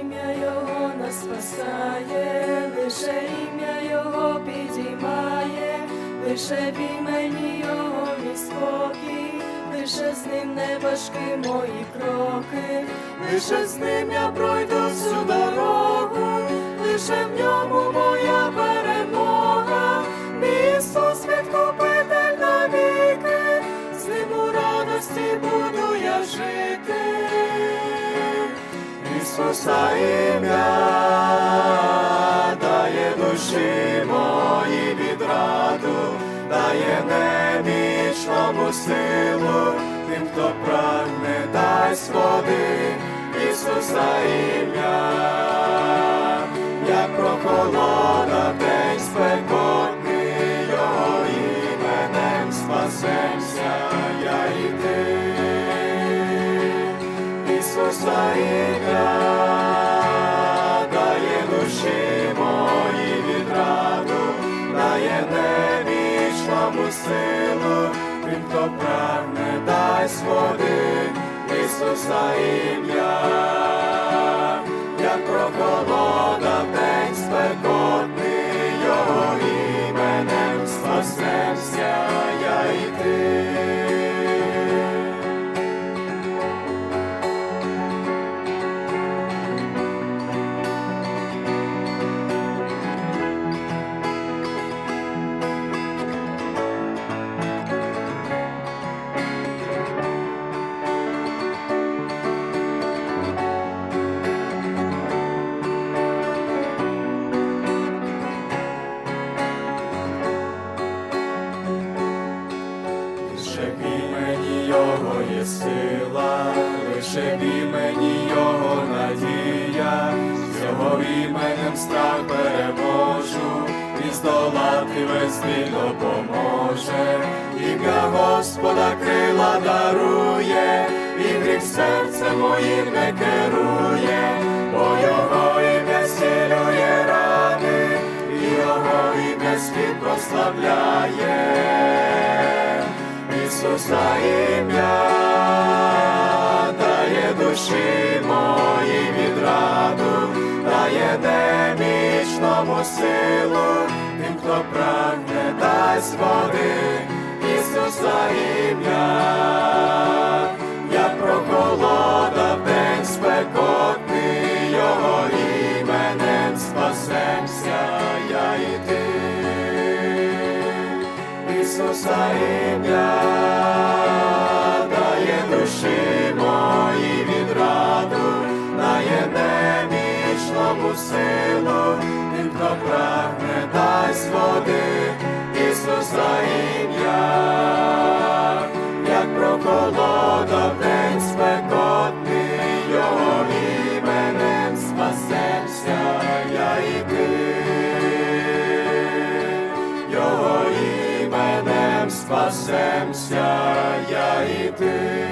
ім'я Його нас спасає, лише ім'я Його підіймає, лише в імені Його мій лише з ним не важкі мої кроки, лише з ним я пройду всю Ісуса ім'я дає душі мої відраду, дає немічному силу, тим, хто прагне, дасть води, Ісуса ім'я, як прохолода день спекотний, Його іменем спасемся, я і ти. Ісуса ім'я води, Ісуса ім'я, як прохолода Лише в імені Його є сила, лише в імені Його надія, його іменем страх переможу, і здолати весь біль допоможе, ім'я Господа крила дарує, і гріх серце моїм не керує, бо його ім'я зцілює рани, і його ім'я світ прославляє. Ісуса ім'я дає душі мої відраду, дає немічному силу, тим, хто прагне, дасть води, Ісуса ім'я, як прохолода в день спекотний, Його іменем спасемся, я і ти. Ісуса ім'я прагне, дасть води, Ісуса ім'я, як прохолода в день спекотний, Його іменем спасемся, я і ти. Його іменем спасемся, я і ти.